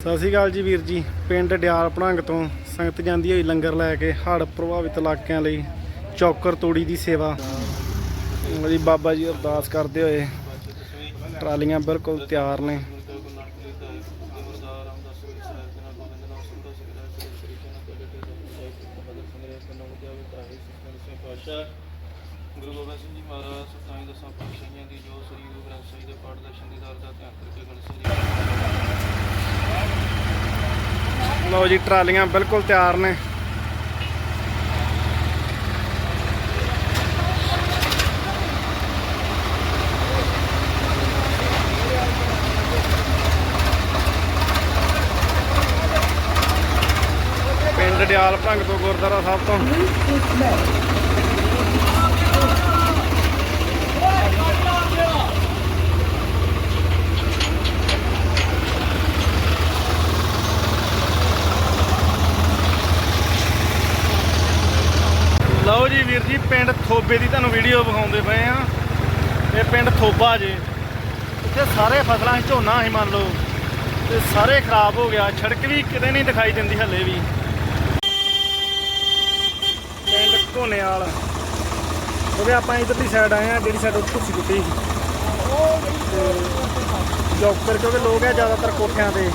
ਸਤਿ ਸ਼੍ਰੀ ਅਕਾਲ ਜੀ ਵੀਰ ਜੀ। ਪਿੰਡ ਡਿਆਲ ਭੜੰਗ ਤੋਂ ਸੰਗਤ ਜਾਂਦੀ ਹੋਈ ਲੰਗਰ ਲੈ ਕੇ ਹੜ੍ਹ ਪ੍ਰਭਾਵਿਤ ਇਲਾਕਿਆਂ ਲਈ ਚੌਕਰ ਤੋੜੀ ਦੀ ਸੇਵਾ। ਜੀ ਬਾਬਾ ਜੀ ਅਰਦਾਸ ਕਰਦੇ ਹੋਏ ਟਰਾਲੀਆਂ ਬਿਲਕੁਲ ਤਿਆਰ ਨੇ। ਗੁਰੂ ਗੋਬਿੰਦ ਸਿੰਘ ਜੀ ਮਹਾਰਾਜ ਸਤਾਈ ਦਸਾਂ ਪਾਤਸ਼ਾਹੀਆਂ ਦੀ ਜੋ ਸ੍ਰੀ ਗੁਰੂ ਗ੍ਰੰਥ ਸਾਹਿਬ ਦੇ ਪਾਠ ਦਰਸ਼ਨ ਦੀਦਾਰ ਦਾ ਧਿਆਨ ਕਰਕੇ ਗਣਸੀ ਲਓ ਜੀ ਟਰਾਲੀਆਂ ਬਿਲਕੁਲ ਤਿਆਰ ਨੇ। ਪਿੰਡ ਡਿਆਲ ਭੰਗ ਤੋਂ ਗੁਰਦੁਆਰਾ ਸਾਹਿਬ ਤੋਂ। ਲਓ ਜੀ ਵੀਰ ਜੀ, ਪਿੰਡ ਥੋਬੇ ਦੀ ਤੁਹਾਨੂੰ ਵੀਡੀਓ ਵਿਖਾਉਂਦੇ ਪਏ ਆ ਇਹ ਪਿੰਡ ਥੋਬਾ ਜੇ। ਇੱਥੇ ਸਾਰੇ ਫਸਲਾਂ ਝੋਨਾ ਸੀ ਮੰਨ ਲਓ। ਤੇ ਸਾਰੇ ਖਰਾਬ ਹੋ ਗਿਆ। ਸੜਕ ਵੀ ਕਿਤੇ ਨਹੀਂ ਦਿਖਾਈ ਦਿੰਦੀ ਹੱਲੇ ਵੀ। ਪਿੰਡ ਘੋਨੇਵਾਲ ਉਹਦੇ ਆਪਾਂ ਇਧਰਲੀ ਸਾਈਡ ਆਏ ਆ ਜਿਹੜੀ ਸਾਈਡ ਉੱਥੇ ਸੀ ਕੁੱਤੀ ਜੋਕਰ, ਕਿਉਂਕਿ ਲੋਕ ਆ ਜ਼ਿਆਦਾਤਰ ਕੋਠਿਆਂ ਤੇ।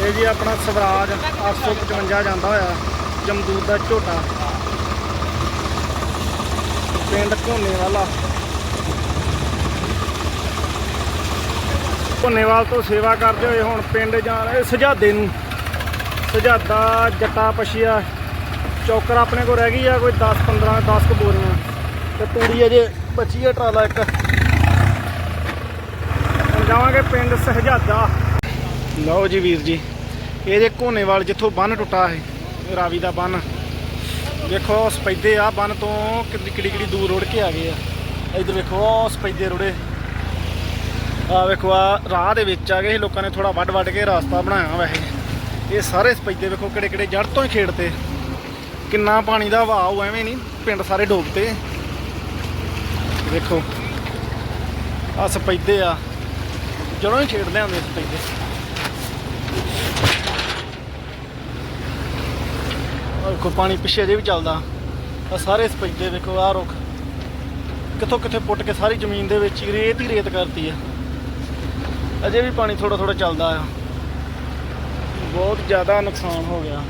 ਇਹ ਜੀ ਆਪਣਾ ਸਵਰਾਜ 855 ਜਾਂਦਾ ਹੋਇਆ, ਜਮਦੂਰ ਦਾ ਝੋਟਾ। ਪਿੰਡ ਘੋਨੇ ਵਾਲਾ ਘੋਨੇਵਾਲ ਤੋਂ ਸੇਵਾ ਕਰਦੇ ਹੋਏ ਹੁਣ ਪਿੰਡ ਜਾ ਰਹੇ ਸਜਾਦੇ ਨੂੰ। ਸਜਾਦਾ, ਜੱਟਾ ਪਛੀਆ, ਚੌਕਰ ਆਪਣੇ ਕੋਲ ਰਹਿ ਗਈ ਆ, ਕੋਈ 10 15 10 ਕੁ ਬੋਰੀਆਂ। ਤੇ ਤੂੜੀ ਅਜੇ ਬਚੀ ਆ ਟਰਾਲਾ ਇੱਕ। ਹੁਣ ਜਾਵਾਂਗੇ ਪਿੰਡ ਸਹਜਾਦਾ। ਲਓ ਜੀ ਵੀਰ ਜੀ। ਇਹਦੇ ਜੇ ਘੋਨੇਵਾਲ ਜਿੱਥੋਂ ਬੰਨ ਟੁੱਟਾ ਹੈ ਰਾਵੀ ਦਾ ਬੰਨ। ਦੇਖੋ ਸਪੈਦੇ ਆ ਬੰਨ ਤੋਂ ਕਿੱਡੀ ਕਿੱਡੀ ਕਿੱਡੀ ਦੂਰ ਰੁੜ ਕੇ ਆ ਗਏ ਆ। ਇਧਰ ਵੇਖੋ ਉਹ ਸਪੈਦੇ ਰੁੜੇ। ਆ ਵੇਖੋ ਆ ਰਾਹ ਦੇ ਵਿੱਚ ਆ ਗਏ ਸੀ, ਲੋਕਾਂ ਨੇ ਥੋੜਾ ਵੱਡ ਵੱਡ ਕੇ ਰਾਸਤਾ ਬਣਾਇਆ ਵੈਸੇ। ਇਹ ਸਾਰੇ ਸਪੈਦੇ ਵੇਖੋ ਕਿਹੜੇ ਕਿਹੜੇ ਜੜ ਤੋਂ ਹੀ ਖੇਡਤੇ। ਕਿੰਨਾ ਪਾਣੀ ਦਾ ਵਹਾਅ ਐਵੇਂ ਨਹੀਂ ਪਿੰਡ ਸਾਰੇ ਡੋਬਤੇ। ਵੇਖੋ ਆ ਸਪੈਦੇ ਆ। ਜੜੋਂ ਹੀ ਖੇਡਦੇ ਆਉਂਦੇ ਸਪੈਦੇ। ਆਹ ਵੇਖੋ ਪਾਣੀ ਪਿੱਛੇ ਜੇ ਵੀ ਚੱਲਦਾ। ਆ ਸਾਰੇ ਸਪੈਦੇ ਵੇਖੋ ਆ ਰੁੱਖ। ਕਿੱਥੋਂ ਕਿੱਥੇ ਪੁੱਟ ਕੇ ਸਾਰੀ ਜ਼ਮੀਨ ਦੇ ਵਿੱਚ ਹੀ ਰੇਤ ਹੀ ਰੇਤ ਕਰਤੀ ਆ। ਅਜੇ ਵੀ ਪਾਣੀ ਥੋੜਾ ਥੋੜਾ ਚੱਲਦਾ ਆ। ਬਹੁਤ ਜ਼ਿਆਦਾ ਨੁਕਸਾਨ ਹੋ ਗਿਆ।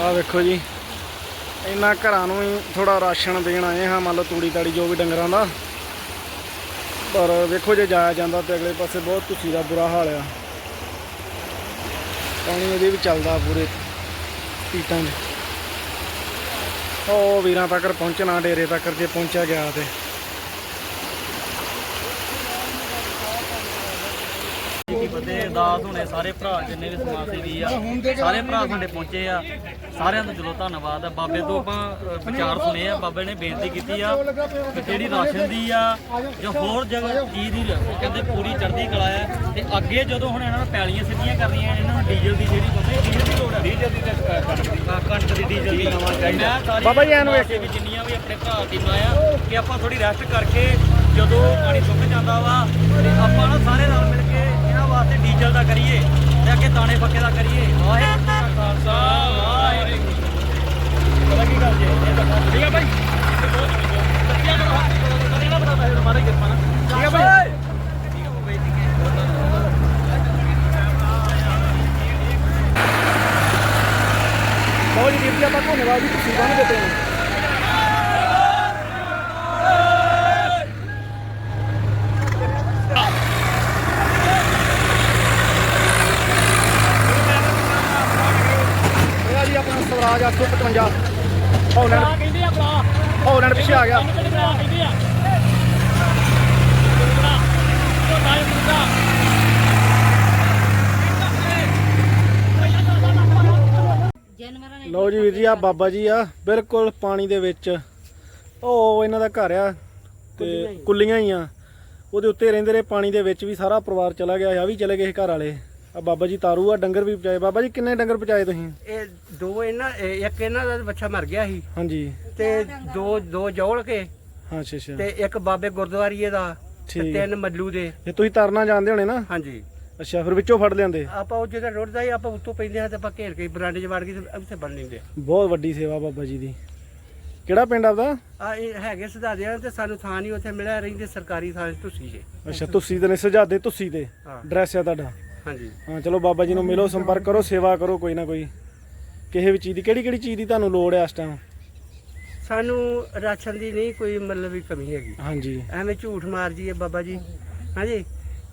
ਆ ਵੇਖੋ ਜੀ, ਇਹਨਾਂ ਘਰਾਂ ਨੂੰ ਹੀ ਥੋੜਾ ਰਾਸ਼ਨ ਦੇਣ ਆਏ ਹਾਂ, ਮੰਨ ਲਓ ਤੂੜੀ ਤਾੜੀ ਜੋ ਵੀ ਡੰਗਰਾਂ ਦਾ। ਪਰ ਵੇਖੋ ਜੇ ਜਾਇਆ ਜਾਂਦਾ ਤੇ ਅਗਲੇ ਪਾਸੇ ਬਹੁਤ ਤੁਸੀਂ ਦਾ ਬੁਰਾ ਹਾਲ ਆ। ਪਾਣੀ ਇਹਦੇ ਵੀ ਚੱਲਦਾ ਪੂਰੇ ਪੀਟਾਂ 'ਚ। ਉਹ ਵੀਰਾਂ ਤੱਕ ਪਹੁੰਚਣਾ ਡੇਰੇ ਤੱਕ ਜੇ ਪਹੁੰਚਿਆ ਗਿਆ ਤੇ। ਫਤਿਹ ਅਰਦਾਸ ਹੋਣੇ ਸਾਰੇ ਭਰਾ ਜਿੰਨੇ ਵੀ ਸਮਾਜ ਸੇਵੀ ਆ ਸਾਰੇ ਭਰਾ ਸਾਡੇ ਪਹੁੰਚੇ ਆ। ਸਾਰਿਆਂ ਦਾ ਦਿਲੋਂ ਧੰਨਵਾਦ ਆ। ਬਾਬੇ ਤੋਂ ਆਪਾਂ ਵਿਚਾਰ ਸੁਣੇ ਆ। ਬਾਬੇ ਨੇ ਬੇਨਤੀ ਕੀਤੀ ਆ ਕਿ ਜਿਹੜੀ ਰਾਸ਼ਨ ਦੀ ਆ ਜਾਂ ਹੋਰ ਜਗ੍ਹਾ ਚੀਜ਼ ਦੀ ਉਹ ਕਹਿੰਦੇ ਪੂਰੀ ਚੜ੍ਹਦੀ ਕਲਾ ਆ। ਤੇ ਅੱਗੇ ਜਦੋਂ ਹੁਣ ਇਹਨਾਂ ਨੂੰ ਪੈਲੀਆਂ ਸਿੱਧੀਆਂ ਕਰਨੀਆਂ ਇਹਨਾਂ ਨੂੰ ਡੀਜ਼ਲ ਦੀ ਜਿਹੜੀ ਪਤਾ ਡੀਜ਼ਲ ਦੀ ਲੋੜ ਆ। ਡੀਜ਼ਲ ਦੀ ਕਣਕ ਦੀ। ਡੀਜ਼ਲ ਦੀ। ਨਵਾਂ ਚਾਹੀਦਾ। ਮੈਂ ਸਾਰੀ ਬਾਬਾ ਜੀ ਐਨੂੰ ਵੇਖ ਸੇਵੀ ਜਿੰਨੀਆਂ ਵੀ ਆਪਣੇ ਭਰਾ ਟੀਮਾਂ ਆ ਕਿ ਆਪਾਂ ਥੋੜੀ ਰੈਸਟ ਕਰਕੇ ਜਦੋਂ ਪਾਣੀ ਸੁੱਕ ਜਾਂਦਾ ਵਾ ਤੇ ਆਪਾਂ ਨਾ ਸਾਰੇ ਨਾਲ ਮਿਲ ਕੇ ਇਹਨਾਂ ਵਾਸਤੇ ਡੀਜ਼ਲ ਦਾ ਕਰੀਏ ਤੇ ਅੱਗੇ ਦਾਣੇ ਪੱਕੇ ਦਾ ਕਰੀਏ। ਵਾਹਿਗੁਰੂ ਜੀ ਕਾ ਖਾਲਸਾ ਵਾਹਿਗੁਰੂ ਜੀ ਕੀ ਫਤਿਹ। ਪਤਾ ਕੀ ਗੱਲ ਜੀ ਇਹ ਤਾਂ ਠੀਕ ਹੈ ਭਾਈ ਸੱਚੀਆਂ ਕਰੋ ਹੱਥ ਕਰੋ ਕਦੇ ਨਾ ਬਤਾ ਮੈਂ ਮਾਰੇ ਕਿਰਪਾ ਨਾਲ ਠੀਕ ਹੈ ਭਾਈ ਬਹੁਤ ਜੀ ਵੀਰ ਜੀ ਆਪਾਂ ਧੰਨਵਾਦ ਜੀ ਤੁਸੀਂ ਬੰਨ ਦਿੱਤੇ ਨੇ ਇਹ ਆ ਜੀ ਆਪਣਾ ਸਵਰਾਜ 855 ਹੌਲੈਂਡ ਕਹਿੰਦੇ ਆ ਭਰਾ ਹੌਲੈਂਡ ਪਿੱਛੇ ਆ ਗਿਆ। ਕਹਿੰਦੇ ਆ ਝੋਟਾ ਇਹ ਮੁੰਡਾ ਜਾਨਵਰਾਂ ਨੇ ਲਓ ਜੀ ਵੀਰ ਜੀ ਆ ਬਾਬਾ ਜੀ ਆ ਬਿਲਕੁਲ ਪਾਣੀ ਦੇ ਵਿੱਚ। ਉਹ ਇਹਨਾਂ ਦਾ ਘਰ ਆ ਤੇ ਕੁੱਲੀਆਂ ਹੀ ਆ। ਉਹਦੇ ਉੱਤੇ ਰਹਿੰਦੇ ਰਹੇ ਪਾਣੀ ਦੇ ਵਿੱਚ ਵੀ ਸਾਰਾ ਪਰਿਵਾਰ ਚਲਾ ਗਿਆ ਆ ਵੀ ਚਲੇ ਗਏ ਘਰ ਵਾਲੇ। ਆ ਬਾਬਾ ਜੀ ਤਾਰੂ ਆ ਡੰਗਰ ਵੀ ਬਚਾਏ ਬਾਬਾ ਜੀ ਕਿੰਨੇ ਡੰਗਰ ਬਚਾਏ ਤੁਸੀਂ? ਇਹ ਦੋ ਇਹਨਾਂ ਇਹ ਇੱਕ ਇਹਨਾਂ ਦਾ ਬੱਚਾ ਮਰ ਗਿਆ ਸੀ। ਹਾਂਜੀ। ਤੇ ਦੋ ਦੋ ਜੋੜ ਕੇ ਹਾਂ ਅੱਛਾ ਅੱਛਾ। ਤੇ ਇੱਕ ਬਾਬੇ ਗੁਰਦੁਆਰੀਏ ਦਾ ਤੇ ਠੀਕ। ਤਿੰਨ ਮੱਲੂ ਦੇ। ਇਹ ਤੁਸੀਂ ਤਰਨਾ ਜਾਣਦੇ ਹੋਣੇ ਨਾ? ਹਾਂਜੀ। ਅੱਛਾ ਫਿਰ ਵਿੱਚੋਂ ਫੜ ਲਿਆਂਦੇ? ਆਪਾਂ ਉਹ ਜਿਹੜਾ ਰੋਡਦਾ ਹੀ ਆਪਾਂ ਉੱਤੋਂ ਪੈਂਦੇ ਹਾਂ ਤੇ ਆਪਾਂ ਘੇਰ ਕੇ ਬਰਾਂਡੇ 'ਚ ਵੜ ਕੇ ਤੇ ਉੱਥੇ ਬਣ ਲੈਂਦੇ ਬਹੁਤ ਵੱਡੀ ਸੇਵਾ ਬਾਬਾ ਜੀ ਦੀ। ਕਿਹੜਾ ਪਿੰਡ ਆਪਦਾ? ਆ ਇਹ ਹੈਗੇ ਸੁਧਾਰਿਆ ਤੇ ਸਾਨੂੰ ਥਾਂ ਨਹੀਂ ਉੱਥੇ ਮਿਲਿਆ ਰਹਿੰਦੇ ਸਰਕਾਰੀ ਥਾਂ ਤੁਸੀਂ ਜੇ। ਅੱਛਾ ਤੁਸੀਂ ਤੇ ਨੇ ਸੁਝਾਦੇ ਤੁਸੀਂ ਤੇ? ਹਾਂ। ਡਰੈਸ ਆ ਤੁਹਾਡਾ? ਹਾਂਜੀ। ਹਾਂ ਚਲੋ ਬਾਬਾ ਜੀ ਨੂੰ ਮਿਲੋ ਸੰਪਰਕ ਕਰੋ ਸੇਵਾ ਕਰੋ ਕੋਈ ਨਾ ਕੋਈ। ਕਿਸੇ ਵੀ ਚੀਜ਼ ਦੀ ਕਿਹੜੀ ਕਿਹੜੀ ਚੀਜ਼ ਦੀ ਤੁਹਾਨੂੰ ਲੋੜ ਹੈ ਇਸ ਟਾਈਮ ਸਾਨੂੰ ਰਾਸ਼ਨ ਦੀ ਨਹੀਂ ਕੋਈ ਮਤਲਬ ਵੀ ਕਮੀ ਹੈਗੀ। ਹਾਂਜੀ। ਐਵੇਂ ਝੂਠ ਮਾਰ ਜੀਏ ਬਾਬਾ ਜੀ। ਹਾਂਜੀ।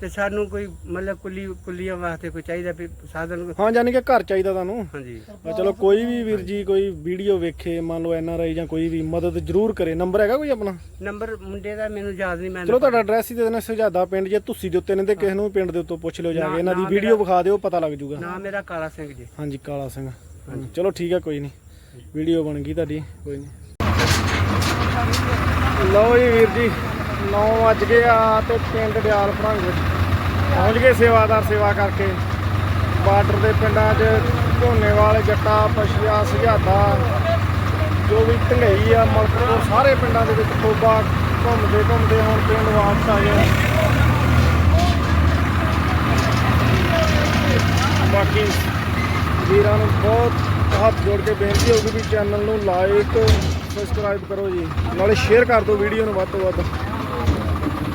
ਤੇ ਸਾਨੂੰ ਕੋਈ ਮਤਲਬ ਕੁੱਲੀ ਕੁੱਲੀਆਂ ਵਾਸਤੇ ਕੋਈ ਚਾਹੀਦਾ ਵੀ ਸਾਧਨ ਹਾਂ ਯਾਨੀ ਕਿ ਘਰ ਚਾਹੀਦਾ ਤੁਹਾਨੂੰ? ਹਾਂਜੀ। ਆ ਚਲੋ ਕੋਈ ਵੀ ਵੀਰ ਜੀ ਕੋਈ ਵੀਡੀਓ ਵੇਖੇ ਮੰਨ ਲਓ ਐਨ ਆਰ ਆਈ ਜਾਂ ਕੋਈ ਵੀ ਮਦਦ ਜ਼ਰੂਰ ਕਰੇ। ਨੰਬਰ ਹੈਗਾ ਕੋਈ ਆਪਣਾ? ਨੰਬਰ ਮੁੰਡੇ ਦਾ ਮੈਨੂੰ ਯਾਦ ਨਹੀਂ ਮੈਂ ਚਲੋ ਤੁਹਾਡਾ ਐਡਰੈਸ ਹੀ ਦੇ ਦੇਣਾ ਸੁਝਾਦਾ ਪਿੰਡ ਜੇ ਤੁਸੀਂ ਦੇ ਉੱਤੇ ਨੇ ਤੇ ਕਿਸੇ ਨੂੰ ਵੀ ਪਿੰਡ ਦੇ ਉੱਤੋਂ ਪੁੱਛ ਲਿਓ ਜਾ ਕੇ। ਇਹਨਾਂ ਦੀ ਵੀਡੀਓ ਵਿਖਾ ਦਿਓ ਪਤਾ ਲੱਗ ਜੂਗਾ ਨਾਮ ਮੇਰਾ ਕਾਲਾ ਸਿੰਘ ਜੀ। ਹਾਂਜੀ ਕਾਲਾ ਸਿੰਘ। ਚਲੋ ਠੀਕ ਹੈ ਕੋਈ ਨਹੀਂ। ਵੀਡੀਓ ਬਣ ਗਈ ਤੁਹਾਡੀ ਕੋਈ ਨਹੀਂ। ਲਓ ਜੀ ਵੀਰ ਜੀ। 9 ਵੱਜ ਗਏ ਆ ਤੇ ਪਿੰਡ ਦਿਆਲ ਭਰੰਗ ਪਹੁੰਚ ਗਏ ਸੇਵਾਦਾਰ ਸੇਵਾ ਕਰਕੇ। ਬਾਰਡਰ ਦੇ ਪਿੰਡਾਂ 'ਚ ਝੋਨੇਵਾਲ ਜੱਟਾ ਪਛਿਆ ਸੁਝਾਦਾ ਜੋ ਵੀ ਢੰਗਈ ਆ ਮਲਕਪੁਰ ਸਾਰੇ ਪਿੰਡਾਂ ਦੇ ਵਿੱਚ ਖੋਬਾ ਘੁੰਮਦੇ ਘੁੰਮਦੇ ਹੁਣ ਪਿੰਡ ਵਾਪਸ ਆ ਗਏ। ਬਾਕੀ ਵੀਰਾਂ ਨੂੰ ਬਹੁਤ ਹੱਥ ਜੋੜ ਕੇ ਬੇਨਤੀ ਹੋਊਗੀ ਵੀ ਚੈਨਲ ਨੂੰ ਲਾਈਕ ਸਬਸਕ੍ਰਾਈਬ ਕਰੋ ਜੀ। ਨਾਲੇ ਸ਼ੇਅਰ ਕਰ ਦਿਓ ਵੀਡੀਓ ਨੂੰ ਵੱਧ ਤੋਂ ਵੱਧ।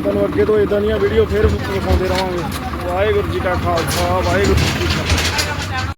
ਤੁਹਾਨੂੰ ਅੱਗੇ ਤੋਂ ਇਦਾਂ ਦੀਆਂ ਵੀਡੀਓ ਫੇਰ ਵਿਖਾਉਂਦੇ ਰਹਾਂਗੇ। ਵਾਹਿਗੁਰੂ ਜੀ ਕਾ ਖਾਲਸਾ, ਵਾਹਿਗੁਰੂ ਜੀ ਕੀ ਫਤਿਹ।